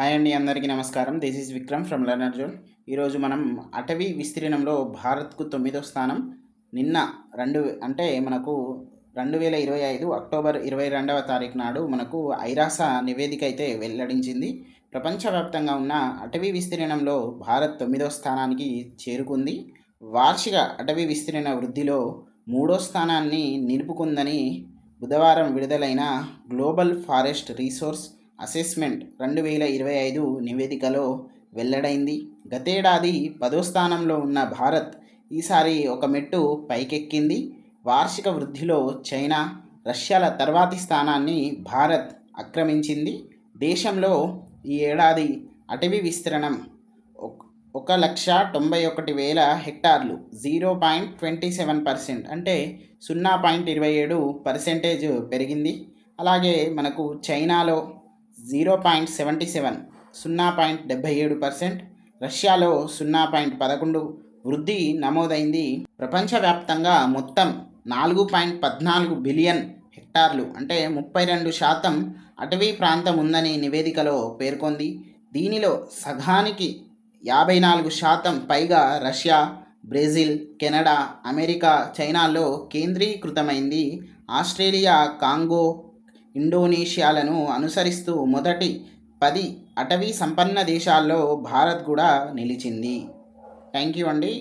Hi అండి అందరికీ నమస్కారం. This is Vikram from learner zone ఈరోజు మనం అటవీ విస్తీర్ణంలో భారత్కు తొమ్మిదో స్థానం. నిన్న రెండు అంటే మనకు రెండు వేల ఇరవై ఐదు అక్టోబర్ ఇరవై రెండవ తారీఖు నాడు మనకు ఐరాస నివేదిక అయితే వెల్లడించింది. ప్రపంచవ్యాప్తంగా ఉన్న అటవీ విస్తీర్ణంలో భారత్ తొమ్మిదో స్థానానికి చేరుకుంది. వార్షిక అటవీ విస్తీర్ణ వృద్ధిలో మూడో స్థానాన్ని నిలుపుకుందని బుధవారం విడుదలైన గ్లోబల్ ఫారెస్ట్ రీసోర్స్ అసెస్మెంట్ రెండు వేల ఇరవై ఐదు నివేదికలో వెల్లడైంది. గతేడాది పదో స్థానంలో ఉన్న భారత్ ఈసారి ఒక మెట్టు పైకెక్కింది. వార్షిక వృద్ధిలో చైనా రష్యాల తర్వాతి స్థానాన్ని భారత్ ఆక్రమించింది. దేశంలో ఈ ఏడాది అటవీ విస్తరణం ఒక- ఒక లక్ష తొంభై ఒకటి వేల హెక్టార్లు zero point twenty seven percent అంటే సున్నా పాయింట్ ఇరవై ఏడు పర్సెంటేజ్ పెరిగింది. అలాగే మనకు చైనాలో జీరో పాయింట్ సెవెంటీ సెవెన్ సున్నా పాయింట్ డెబ్బై ఏడు పర్సెంట్ రష్యాలో సున్నా పాయింట్ పదకొండు వృద్ధి నమోదైంది. ప్రపంచవ్యాప్తంగా మొత్తం నాలుగు పాయింట్ పద్నాలుగు బిలియన్ హెక్టార్లు అంటే ముప్పై రెండు శాతం అటవీ ప్రాంతం ఉందని నివేదికలో పేర్కొంది. దీనిలో సగానికి యాభై నాలుగు శాతం పైగా రష్యా బ్రెజిల్ కెనడా అమెరికా చైనాల్లో కేంద్రీకృతమైంది. ఆస్ట్రేలియా కాంగో ఇండోనేషియాలను అనుసరిస్తూ మొదటి పది అటవీ సంపన్న దేశాల్లో భారత్ కూడా నిలిచింది. థ్యాంక్ యూ అండి.